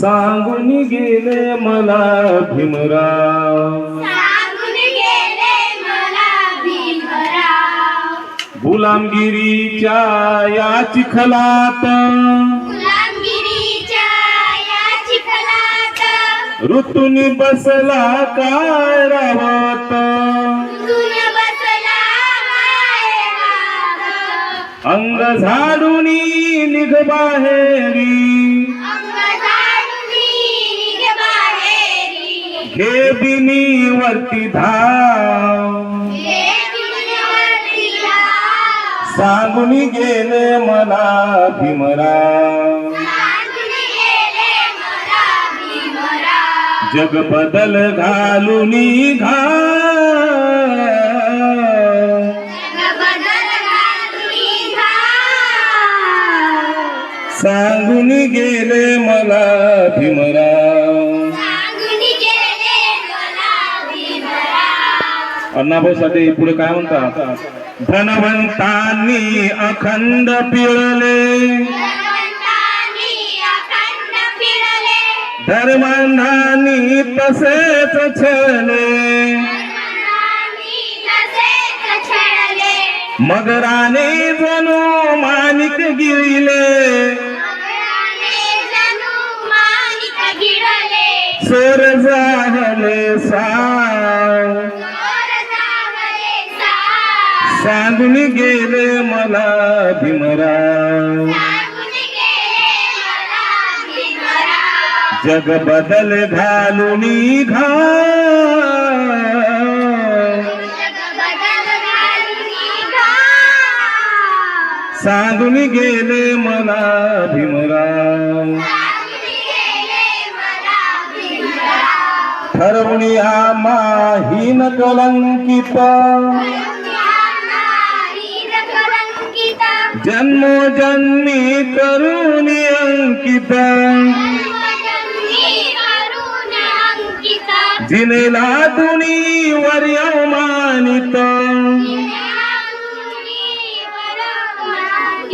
सांगून गेले मला भीमराव. गुलामगिरीच्या या चिखलात. ऋतून बसला काय रावत? अंग झाडून निघ बाहेरी. घे बिनी वरती धाव. सांगून गेले मला भीमराव सांगून गेले मला भीमराव. जग बदल घालून घा सांगून गेले मला भीमराव. अण्णाभाऊ साठे पुढे काय म्हणतात? धनवंतांनी अखंड पिळले. धर्मांधानी तसेच छळले. मगराने जणू मानिक गिरिले चोर जावले साप. सांगून गेले मला भीमराव. जग बदल घालून. सांगून गेले मला भीमराव सांगून गेले मला ठरवून या माहीन कलंकित. जन्मोजन्मी करून अंकित. जिनेला दुनी वर अवमानित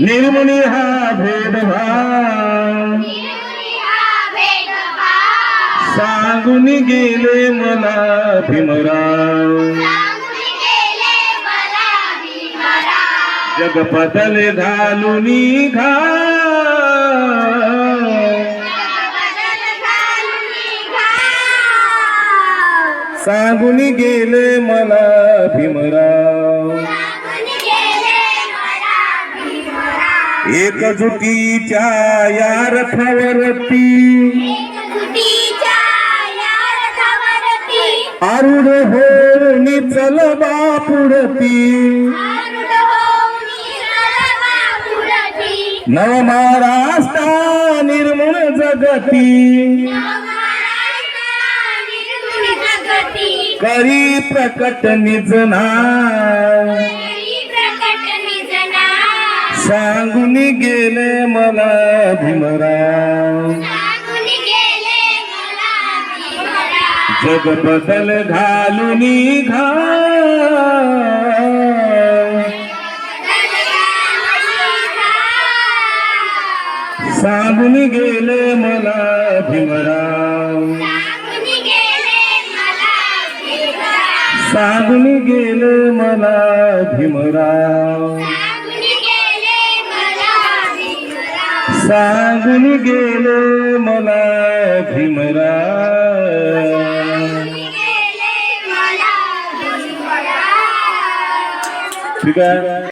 निर्मुनी हा भेदभाव. सांगून गेले मला भीमराव. जग बदल घालून घा सांगून गेले मला भीमराव. एकजुटीच्या या रथावरती आरुभ हो नि चल बापुडती नव महाराष्ट्र निर्मूळ जगती. करी प्रकट निजना सांगून गेले मला भीमराव. जग बदल घालून घा सांगून गेले मला भीमराव. सांगून गेले मला भीमराव. सांगून गेले मला भीमराव. மிக